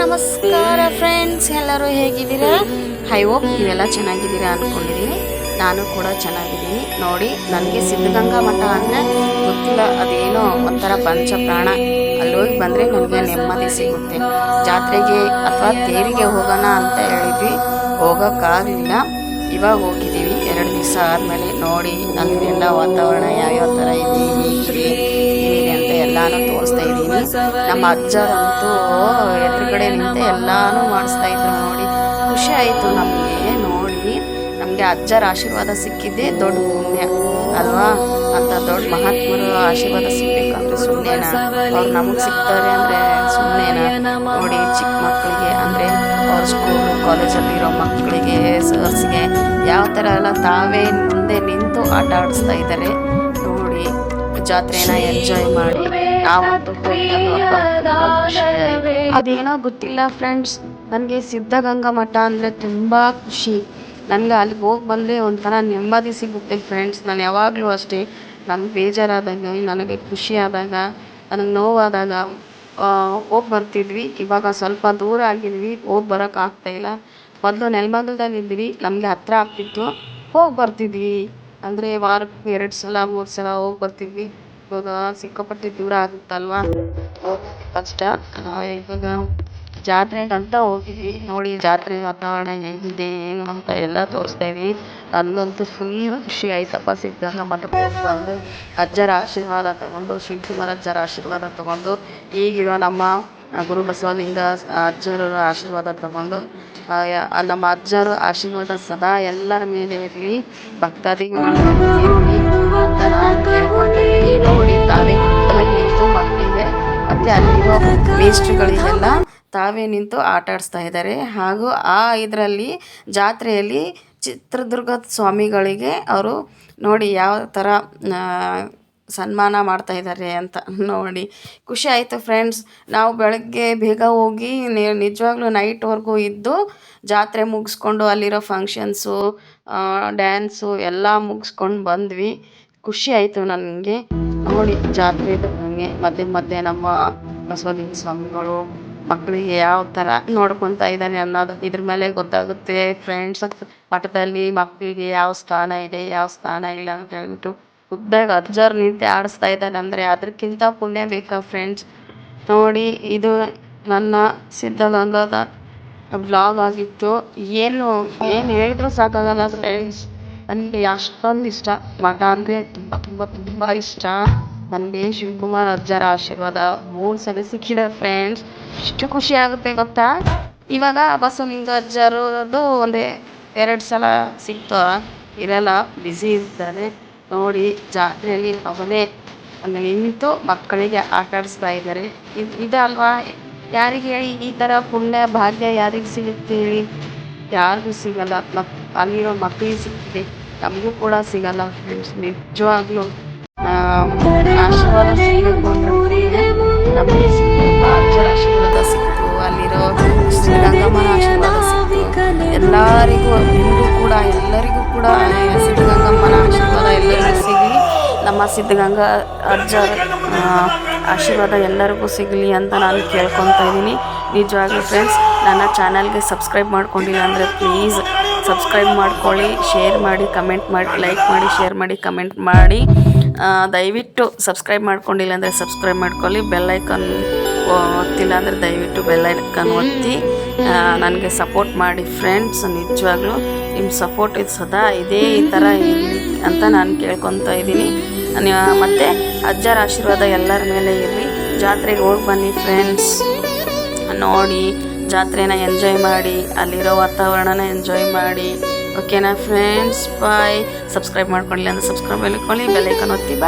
ನಮಸ್ಕಾರ ಫ್ರೆಂಡ್ಸ್ ಎಲ್ಲರೂ ಹೇಗಿದ್ದೀರಾ? ಐ ಹೋಪ್ ನೀವೆಲ್ಲ ಚೆನ್ನಾಗಿದ್ದೀರಾ ಅಂದ್ಕೊಂಡಿದ್ದೀನಿ ನಾನು ಕೂಡ ಚೆನ್ನಾಗಿದ್ದೀನಿ. ನೋಡಿ, ನನಗೆ ಸಿದ್ಧಗಂಗಾ ಮಠ ಅಂದರೆ ಗೊತ್ತಿಲ್ಲ, ಅದೇನೋ ಒಂಥರ ಪಂಚ ಪ್ರಾಣ ಅಲ್ಲಿ ಹೋಗಿ ಬಂದರೆ ನನಗೆ ನೆಮ್ಮದಿ ಸಿಗುತ್ತೆ. ಜಾತ್ರೆಗೆ ಅಥವಾ ತೇರಿಗೆ ಹೋಗೋಣ ಅಂತ ಹೇಳಿದ್ವಿ. ಹೋಗೋಕ್ಕಾಗಲಿಲ್ಲ. ಇವಾಗ ಹೋಗಿದ್ದೀವಿ. ಎರಡು ದಿವಸ ಆದಮೇಲೆ ನೋಡಿ ಅಲ್ಲಿನೆಲ್ಲ ವಾತಾವರಣ ಯಾವ್ಯಾವ ಥರ ಇದೆ. ನಮ್ಮ ಅಜ್ಜರಂತೂ ಎದುರುಗಡೆ ನಿಂತು ಎಲ್ಲಾನು ಮಾಡಿಸ್ತಾ ಇದ್ರು ನೋಡಿ. ಖುಷಿ ಆಯಿತು ನಮಗೆ ನೋಡಿ. ನಮಗೆ ಅಜ್ಜರ ಆಶೀರ್ವಾದ ಸಿಕ್ಕಿದ್ದೇ ದೊಡ್ಡ ಪುಣ್ಯ, ಅಲ್ವಾ? ಅಂತ ದೊಡ್ಡ ಮಹಾತ್ಮರು ಆಶೀರ್ವಾದ ಸಿಗ್ಬೇಕಂದ್ರೆ ಸುಮ್ಮನೆನಾ ಅವ್ರು ನಮಗೆ ಸಿಗ್ತಾರೆ ಅಂದರೆ ಸುಮ್ಮನೆನಾ ನೋಡಿ ಚಿಕ್ಕ ಮಕ್ಕಳಿಗೆ ಅಂದರೆ ಅವ್ರ ಸ್ಕೂಲು ಕಾಲೇಜಲ್ಲಿರೋ ಮಕ್ಕಳಿಗೆ, ಸರ್ಸ್ಗೆ ಯಾವ ಥರ ಎಲ್ಲ ತಾವೇ ಮುಂದೆ ನಿಂತು ಆಟ ಆಡಿಸ್ತಾ ಇದ್ದಾರೆ ನೋಡಿ ಜಾತ್ರೆನ ಎಂಜಾಯ್ ಮಾಡಿ. ಅದೇನೋ ಗೊತ್ತಿಲ್ಲ ಫ್ರೆಂಡ್ಸ್ ನನಗೆ ಸಿದ್ಧಗಂಗಾ ಮಠ ಅಂದರೆ ತುಂಬ ಖುಷಿ. ನನಗೆ ಅಲ್ಲಿಗೆ ಹೋಗಿ ಬಂದರೆ ಒಂಥರ ನೆಮ್ಮದಿ ಸಿಗುತ್ತೆ ಫ್ರೆಂಡ್ಸ್ ನಾನು ಯಾವಾಗಲೂ ಅಷ್ಟೇ, ನನಗೆ ಬೇಜಾರಾದಾಗ, ನನಗೆ ಖುಷಿ ಆದಾಗ, ನನಗೆ ನೋವಾದಾಗ ಹೋಗಿ ಬರ್ತಿದ್ವಿ. ಇವಾಗ ಸ್ವಲ್ಪ ದೂರ ಆಗಿದ್ವಿ, ಹೋಗಿ ಬರೋಕೆ ಆಗ್ತಾಯಿಲ್ಲ ಮೊದಲು ನೆಲಮಂಗಲದಲ್ಲಿ ಇದ್ವಿ, ನಮಗೆ ಹತ್ರ ಆಗ್ತಿತ್ತು. ಹೋಗಿ ಬರ್ತಿದ್ವಿ. ಅಂದರೆ ವಾರಕ್ಕೆ ಎರಡು ಸಲ, ಮೂರು ಸಲ ಹೋಗಿ ಬರ್ತಿದ್ವಿ. ಸಿಕ್ಕಾಪಟ್ಟೆ ದೂರ ಆಗುತ್ತಲ್ವಾ? ಕಷ್ಟ ಇವಾಗ ಜಾತ್ರೆ ಅಂತ ಹೋಗಿದ್ವಿ. ನೋಡಿ, ಜಾತ್ರೆ ವಾತಾವರಣ ಹೇಗಿದೆ, ಏನು ಅಂತ ಎಲ್ಲ ತೋರಿಸ್ತಾ ಅಲ್ಲಂತೂ ಫುಲ್ ಖುಷಿ ಆಯ್ತಪ್ಪ ಸಿದ್ಧಗಂಗಾ ಮಠಕ್ಕೆ ಹೋಗಿ ಬಂದು ಅಜ್ಜರ ಆಶೀರ್ವಾದ ತಗೊಂಡು ಶಿವಕುಮಾರ ಅಜ್ಜರ ಆಶೀರ್ವಾದ ತಗೊಂಡು, ಈಗಿರೋ ನಮ್ಮ ಗುರು ಬಸವಲಿಂಗ ಅಜ್ಜರ ಆಶೀರ್ವಾದ ತಗೊಂಡು ನಮ್ಮ ಅಜ್ಜರ ಆಶೀರ್ವಾದ ಸದಾ ಎಲ್ಲರ ಮೇಲೆ ಇರಲಿ. ಭಕ್ತಾದಿಗಳು ನಿಂತು ಮಕ್ಕಳಿಗೆ ಮೇಸ್ಟ್ರುಗಳಿಗೆಲ್ಲ ತಾವೇ ನಿಂತು ಆಟ ಆಡಿಸ್ತಾ ಇದ್ದಾರೆ. ಹಾಗೂ ಆ ಇದರಲ್ಲಿ ಜಾತ್ರೆಯಲ್ಲಿ ಚಿತ್ರದುರ್ಗದ ಸ್ವಾಮಿಗಳಿಗೆ ಅವರು ನೋಡಿ ಯಾವ ಥರ ಸನ್ಮಾನ ಮಾಡ್ತಾ ಇದ್ದಾರೆ ಅಂತ ನೋಡಿ. ಖುಷಿ ಆಯಿತು ಫ್ರೆಂಡ್ಸ್ ನಾವು ಬೆಳಗ್ಗೆ ಬೇಗ ಹೋಗಿ ನಿಜವಾಗ್ಲೂ ನೈಟ್ವರೆಗೂ ಇದ್ದು ಜಾತ್ರೆ ಮುಗಿಸ್ಕೊಂಡು ಅಲ್ಲಿರೋ ಫಂಕ್ಷನ್ಸು ಡ್ಯಾನ್ಸು ಎಲ್ಲ ಮುಗಿಸ್ಕೊಂಡು ಬಂದ್ವಿ. ಖುಷಿ ಆಯಿತು ನನಗೆ. ನೋಡಿ ಜಾತ್ರೆ ನನಗೆ ಮತ್ತೆ ಮಧ್ಯೆ ನಮ್ಮ ಬಸವಲಿಂಗ ಸ್ವಾಮಿಗಳು ಮಕ್ಕಳಿಗೆ ಯಾವ ಥರ ನೋಡ್ಕೊತಾ ಇದ್ದಾನೆ ಅನ್ನೋದು ಇದ್ರ ಮೇಲೆ ಗೊತ್ತಾಗುತ್ತೆ. ಫ್ರೆಂಡ್ಸ್ ಮಠದಲ್ಲಿ ಮಕ್ಕಳಿಗೆ ಯಾವ ಸ್ಥಾನ ಇದೆ, ಯಾವ ಸ್ಥಾನ ಇಲ್ಲ ಅಂತ ಹೇಳ್ಬಿಟ್ಟು ಖುದ್ದಾಗಿ ಅಜ್ಜರು ನಿಂತು ಆಡಿಸ್ತಾ ಇದ್ದಾನೆ ಅಂದರೆ ಅದಕ್ಕಿಂತ ಪುಣ್ಯ ಬೇಕಾ ಫ್ರೆಂಡ್ಸ್ ನೋಡಿ, ಇದು ನನ್ನ ಸಿದ್ಧಗಂಗಾದ ಬ್ಲಾಗ್ ಆಗಿತ್ತು. ಏನು ಏನು ಹೇಳಿದ್ರು ಸಾಕಾಗಲ್ಲ ಫ್ರೆಂಡ್ಸ್ ನನಗೆ ಅಷ್ಟೊಂದು ಇಷ್ಟ. ಮಗ ಅಂದರೆ ತುಂಬ ತುಂಬ ತುಂಬ ಇಷ್ಟ. ನನಗೆ ಶಿವಕುಮಾರ್ ಅಜ್ಜರ ಆಶೀರ್ವಾದ ಮೂರು ಸಲ ಸಿಕ್ಕಿದೆ ಫ್ರೆಂಡ್ಸ್ ಎಷ್ಟು ಖುಷಿ ಆಗುತ್ತೆ ಗೊತ್ತಾ? ಇವಾಗ ಬಸವಲಿಂಗ ಅಜ್ಜರದು ಒಂದೇ, ಎರಡು ಸಲ ಸಿಕ್ತು. ಇರಲ್ಲ ಬ್ಯುಸಿ ಇರ್ತಾರೆ ನೋಡಿ, ಜಾತ್ರೆಯಲ್ಲಿ ಅವನೇ ಅಲ್ಲಿ ನಿಂತು ಮಕ್ಕಳಿಗೆ ಆಟ ಆಡಿಸ್ತಾ ಇದ್ದಾರೆ. ಇದು ಇದಲ್ವಾ? ಯಾರಿಗೆ ಈ ಥರ ಪುಣ್ಯ ಭಾಗ್ಯ ಯಾರಿಗೆ ಸಿಗುತ್ತೆ ಹೇಳಿ? ಯಾರಿಗೂ ಸಿಗಲ್ಲ. ಅಲ್ಲಿರೋ ಮಕ್ಕಳಿಗೆ ಸಿಗ್ತಿದೆ. ನಮಗೂ ಕೂಡ ಸಿಗಲ್ಲ ಫ್ರೆಂಡ್ಸ್ ನಿಜವಾಗ್ಲೂ ಆಶೀರ್ವಾದ ನಮಗೆ ಸಿಕ್ತು ಅಲ್ಲಿರೋ ಶ್ರೀರಂಗಮ್ಮನ ಆಶೀರ್ವಾದ ಎಲ್ಲರಿಗೂ ಕೂಡ, ಎಲ್ಲರಿಗೂ ಸಿದ್ಧಗಂಗಾ ಅಜ್ಜರ ಆಶೀರ್ವಾದ ಎಲ್ಲರಿಗೂ ಸಿಗಲಿ ಅಂತ ನಾನು ಕೇಳ್ಕೊತಾ ಇದ್ದೀನಿ. ನಿಜವಾಗ್ಲೂ ಫ್ರೆಂಡ್ಸ್ ನನ್ನ ಚಾನಲ್ಗೆ ಸಬ್ಸ್ಕ್ರೈಬ್ ಮಾಡ್ಕೊಂಡಿಲ್ಲ ಅಂದರೆ ಪ್ಲೀಸ್ ಸಬ್ಸ್ಕ್ರೈಬ್ ಮಾಡ್ಕೊಳ್ಳಿ ಶೇರ್ ಮಾಡಿ ಕಮೆಂಟ್ ಮಾಡಿ ಲೈಕ್ ಮಾಡಿ ಶೇರ್ ಮಾಡಿ ಕಮೆಂಟ್ ಮಾಡಿ. ದಯವಿಟ್ಟು ಸಬ್ಸ್ಕ್ರೈಬ್ ಮಾಡ್ಕೊಂಡಿಲ್ಲ ಅಂದರೆ ಸಬ್ಸ್ಕ್ರೈಬ್ ಮಾಡ್ಕೊಳ್ಳಿ. ಬೆಲ್ಲೈಕನ್ ಒತ್ತಿಲ್ಲ ಅಂದರೆ ದಯವಿಟ್ಟು ಬೆಲ್ಲೈಕನ್ ಒತ್ತಿ. ನನಗೆ ಸಪೋರ್ಟ್ ಮಾಡಿ ಫ್ರೆಂಡ್ಸ್ ನಿಜವಾಗ್ಲೂ ನಿಮ್ಮ ಸಪೋರ್ಟ್ ಇದು ಸದಾ ಇದೇ ಈ ಥರ ಇರಲಿ ಅಂತ ನಾನು ಕೇಳ್ಕೊತಾ ಇದ್ದೀನಿ. ಮತ್ತು ಅಜ್ಜರ ಆಶೀರ್ವಾದ ಎಲ್ಲರ ಮೇಲೆ ಇರಲಿ. ಜಾತ್ರೆಗೆ ಹೋಗಿ ಬನ್ನಿ ಫ್ರೆಂಡ್ಸ್ ನೋಡಿ, ಜಾತ್ರೆನ ಎಂಜಾಯ್ ಮಾಡಿ, ಅಲ್ಲಿರೋ ವಾತಾವರಣನ ಎಂಜಾಯ್ ಮಾಡಿ. ಓಕೆನಾ ಫ್ರೆಂಡ್ಸ್ ಬಾಯ್ ಸಬ್ಸ್ಕ್ರೈಬ್ ಮಾಡ್ಕೊಳ್ಳಿ ಅಂದರೆ ಸಬ್ಸ್ಕ್ರೈಬ್ ಮಾಡ್ಕೊಳ್ಳಿ ಬೆಲ್ಲೈಕನ್ ಒತ್ತಿ. ಬಾಯ್